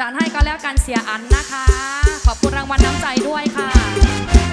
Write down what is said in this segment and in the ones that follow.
จาดให้ก็แล้วกันเสียอันนะคะ ขอบคุณรางวัลน้ำใจด้วยค่ะ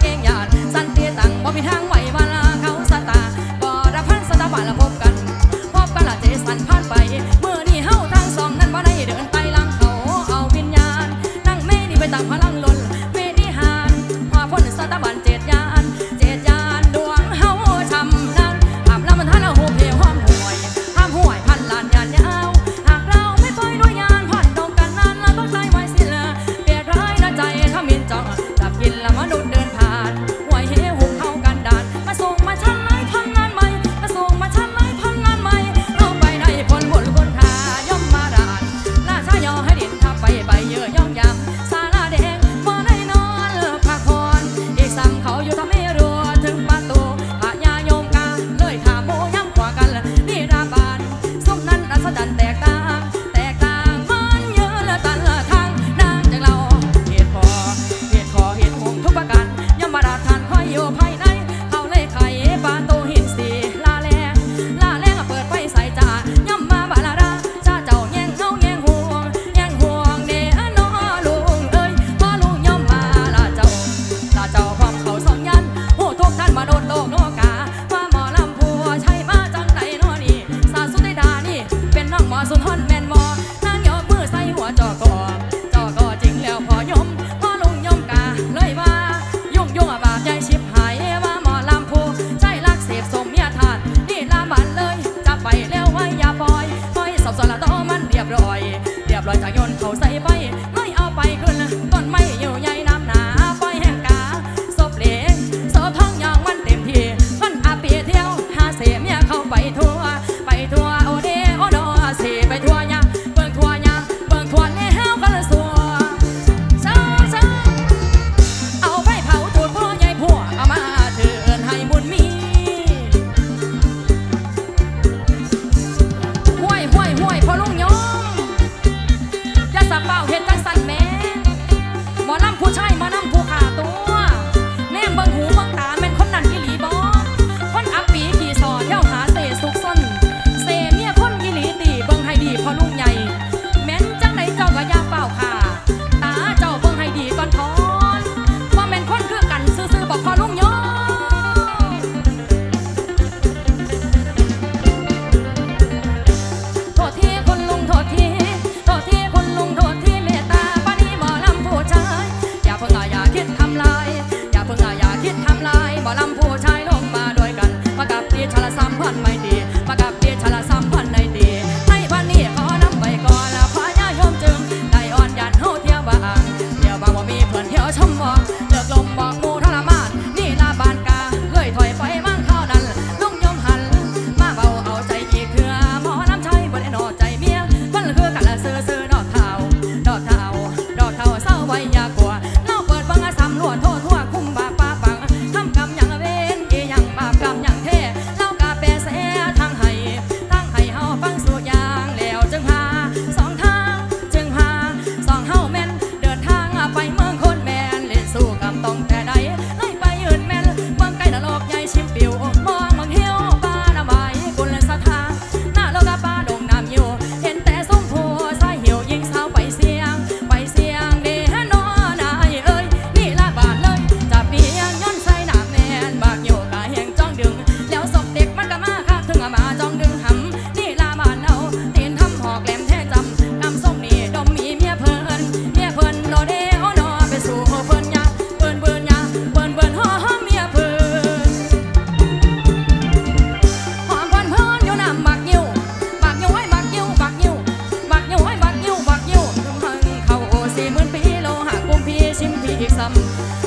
เก่งยานสันติตังบ่มีทาง อสุนทรแมนวอนางยกมือใส่หัวจอกอจอกอจริงแล้วพอยมพอลุงยมกาเลยว่ายุ่งยุ่งบาปใจชิบหายว่าหมอลำพูใจรักเสพสมเมียทานนี่ลาบันเลยจะไปแล้วไว้อย่าปล่อยปล่อยสอบสละต่อมันเรียบร้อย เรียบร้อยจากยนเขาใส่ไปไม่เอาไปขึ้นต้นไม่อยู่ใหญ่นำหนาปล่อยแหงกาศพเหลศพท้องยางมันเต็มทีมันอาเปียเทียวหาเสีเมียเข้าไปทั่ว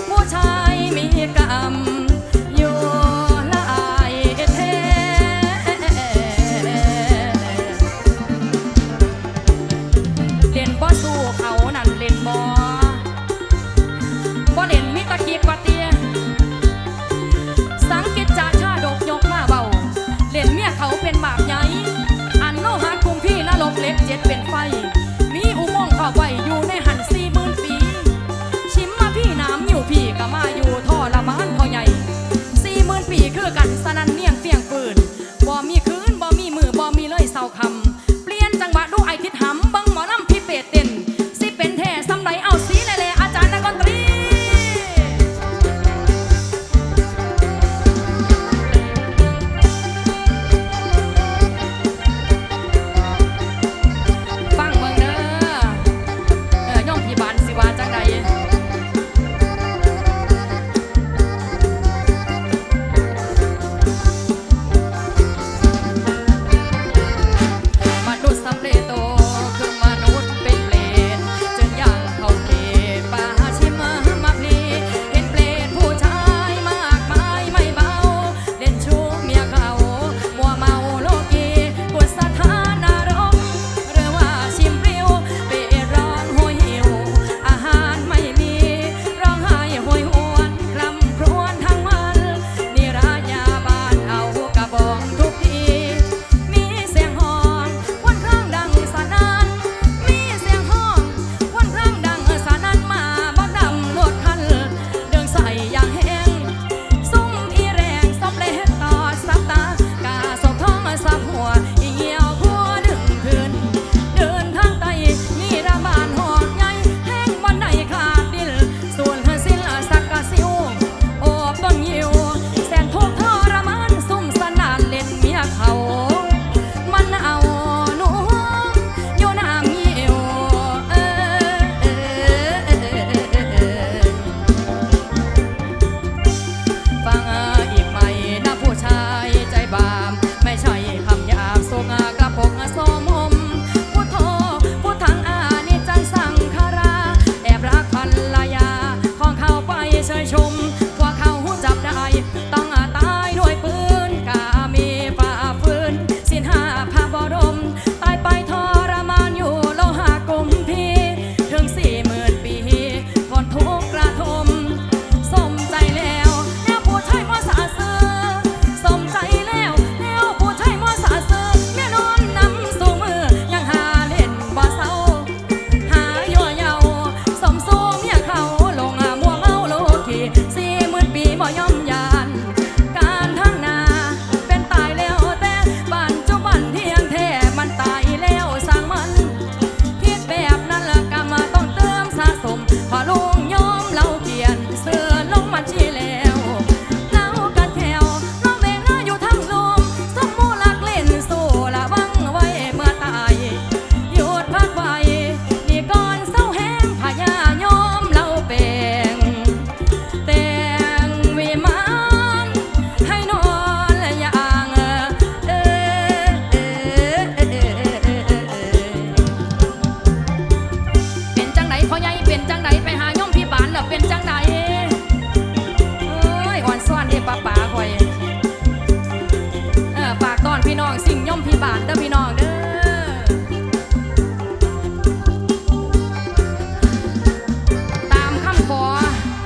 ผู้ชายมีกรรมโยู่หอายเทเรียนบ่สู้เขานั่นเรียนบ่บ่เรียนมิตะกีกว่าเตียสังกิจจาชาดกยกมาเบาเรียนเมียเขาเป็นบาปใหญ่อันโลหะกุมพี่ละลบเล็กเจ็ดเป็นไฟ นั่น